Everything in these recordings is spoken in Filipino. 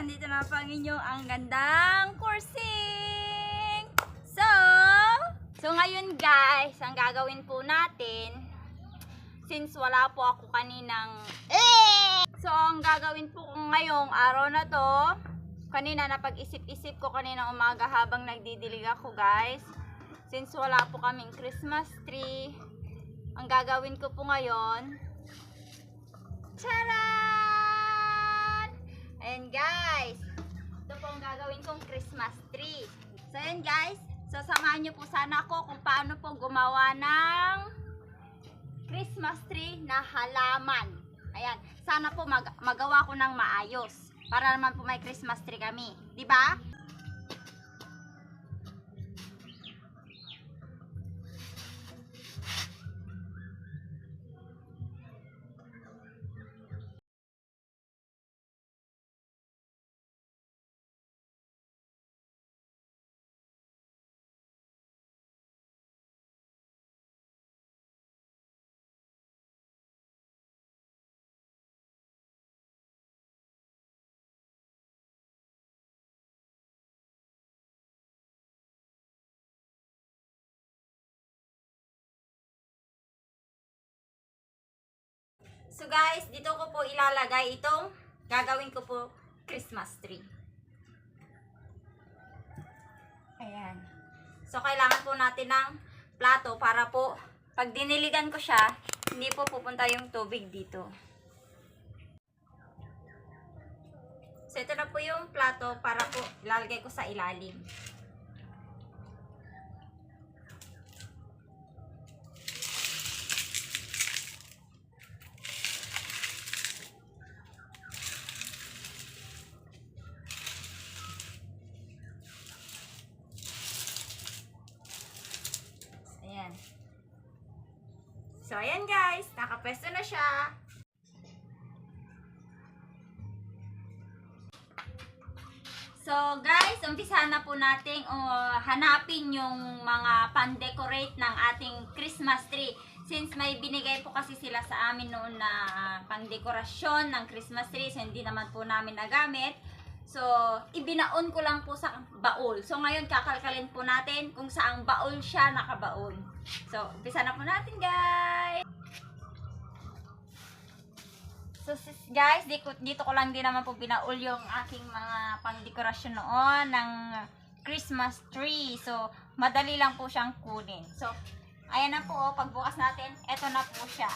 andito na po ang inyong ang gandang coursing! So, so ngayon guys, ang gagawin po natin, since wala po ako kaninang, eh! So, ang gagawin po ko ngayong araw na to, kanina napag-isip-isip ko kanina umaga habang nagdidilig ako guys, since wala po kaming Christmas tree, ang gagawin ko po ngayon, Charan! Ayan guys, ito po ang gagawin kong Christmas tree. So ayan guys, so samahan niyo po sana ako kung paano po gumawa ng Christmas tree na halaman. Ayan, sana po mag- magawa ko ng maayos para naman po may Christmas tree kami. Ba? So guys, dito ko po ilalagay itong gagawin ko po Christmas tree. Ayan. So kailangan po natin ng plato para po pag diniligan ko siya, hindi po pupunta yung tubig dito. So ito na po yung plato para po ilalagay ko sa ilalim. Ayan. So, ayan guys. Nakapwesto na siya. So, guys, umpisa na po nating uh, hanapin yung mga pan-decorate ng ating Christmas tree. Since may binigay po kasi sila sa amin noon na uh, pang-dekorasyon ng Christmas tree, so hindi naman po namin nagamit. So, ibinaon ko lang po sa baul. So, ngayon kakalkalin po natin kung saang baul siya nakabaon. So, umpisa na po natin, guys! So, guys, dito, dito ko lang din naman po binaul yung aking mga pang-dekorasyon noon ng Christmas tree. So, madali lang po siyang kunin. So, ayan na po, oh, pagbukas natin, eto na po siya.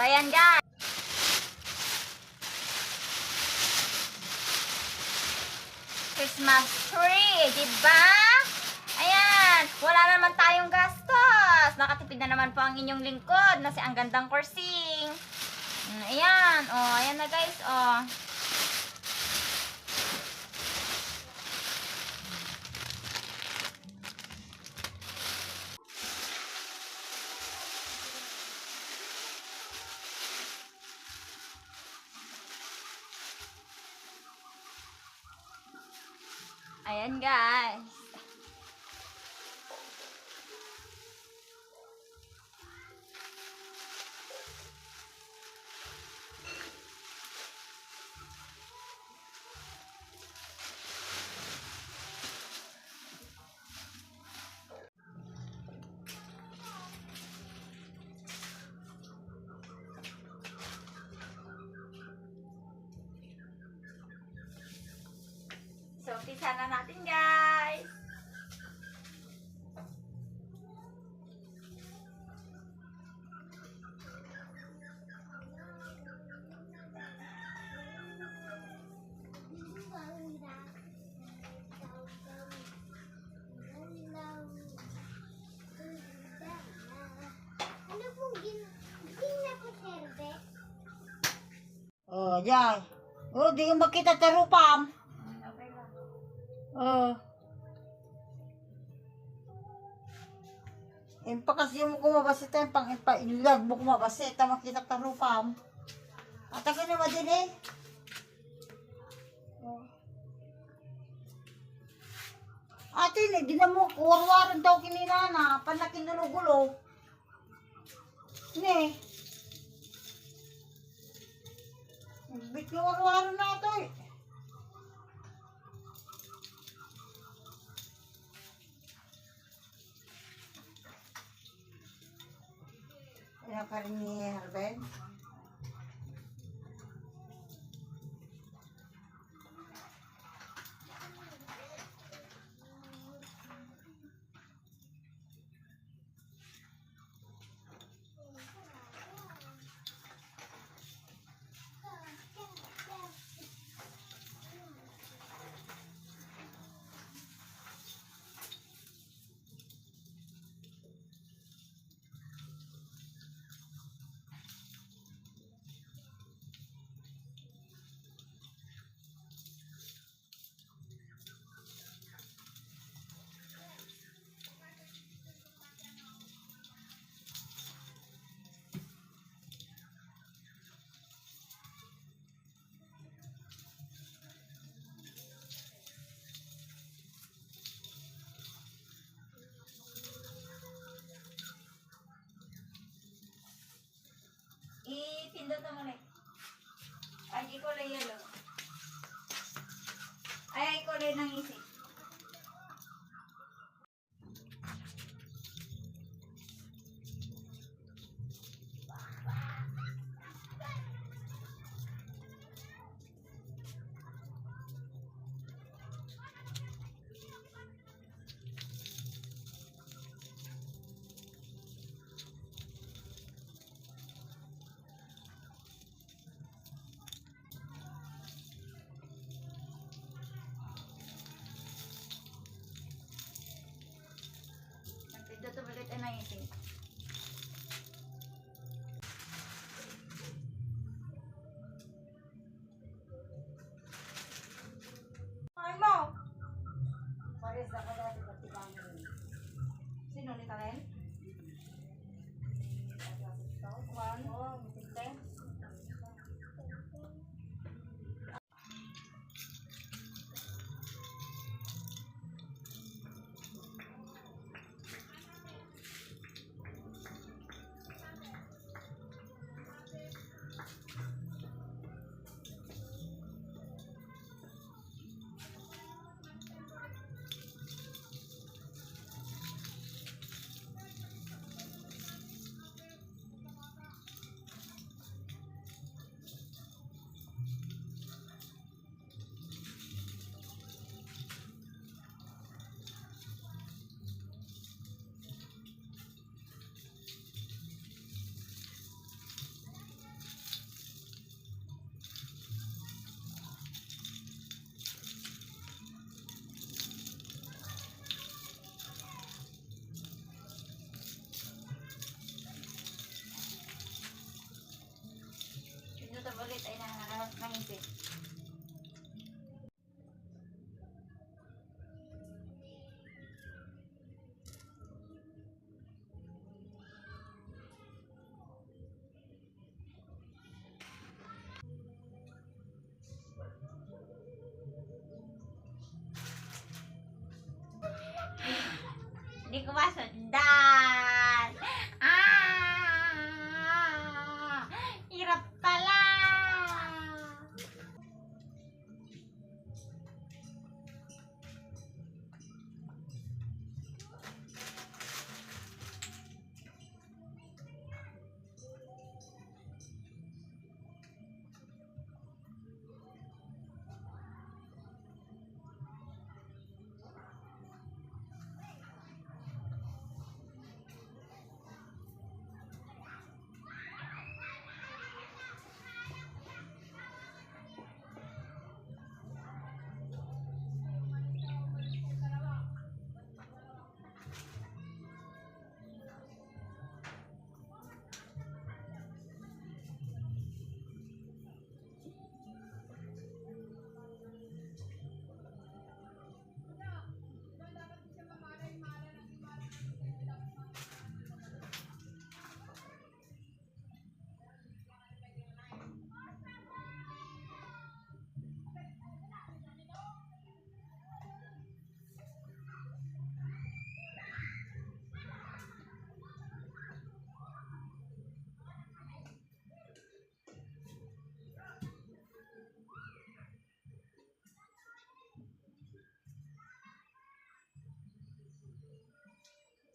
So, ayan guys. Christmas tree, di ba? Ayan, wala na naman tayong gastos. Nakatipid na naman po ang inyong lingkod na si ang gandang coursing. Mm, Ayan, oh, ayan na guys, oh. Ayan guys. Umpisa na natin guys. Oh, diyan. Oh, di ko makita tarupam. Okay lang. Oh. Impa kasi mo kumabasi tayo pang impa ilag mo kumabasi ta makita tarupam. At ako na din eh. Oh. Ate, di na mo kuwarwaran daw kinina na panakin gulo Ne. Bit yung waro na ito eh. Ano ka rin isip. Hindi ko masundan.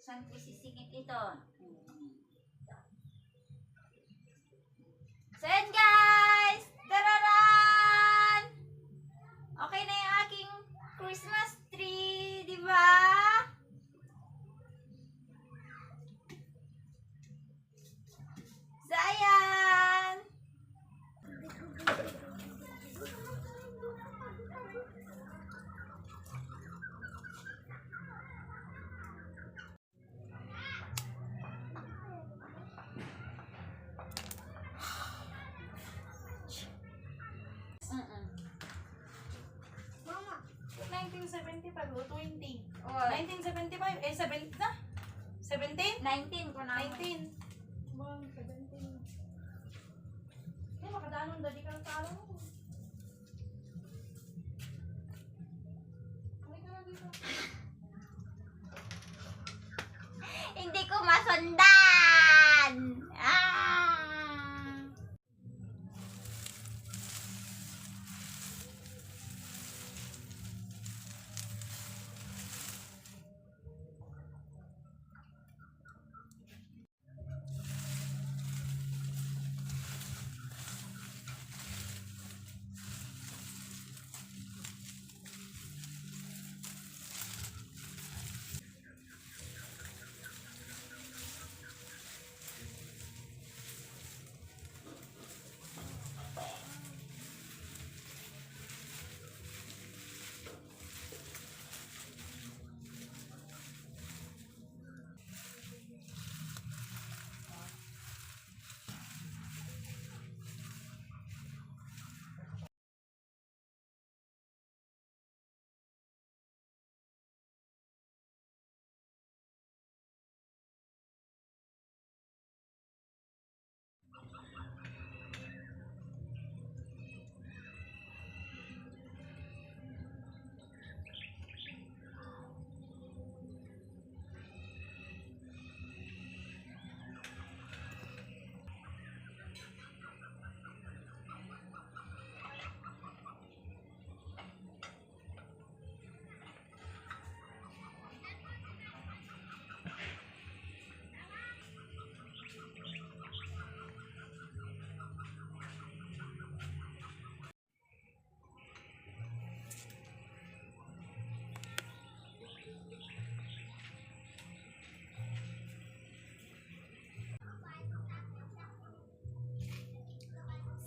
Saan ko sisingit ito? So yan guys! Tararan! Okay na yung aking Christmas tree, di ba? So ayan! Mm-mm. Mama, 1975 o 20. Oh, 1975, eh 70 na? 17? 19 ko na. 19. Bang, 17. Eh, makadanon dali ka dito. Hindi ko masundan!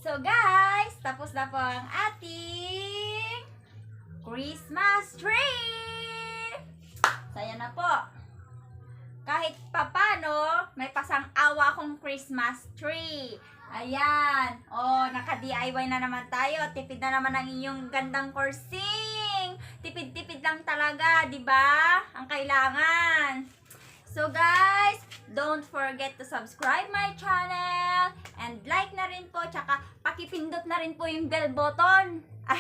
So guys, tapos na po ang ating Christmas tree! Saya na po. Kahit papano, may pasang-awa akong Christmas tree. Ayan. Oh, naka-DIY na naman tayo. Tipid na naman ang inyong gandang coursing. Tipid-tipid lang talaga, di ba? Ang kailangan. So guys, don't forget to subscribe my channel and like na rin po tsaka pakipindot na rin po yung bell button.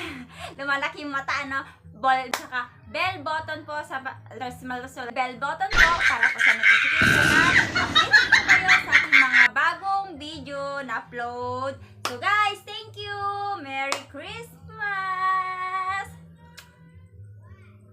Lumalaki yung mata ano, bell tsaka bell button po sa ba- malusol bell button po para po sa notification na update kayo sa aking mga bagong video na upload. So guys, thank you. Merry Christmas.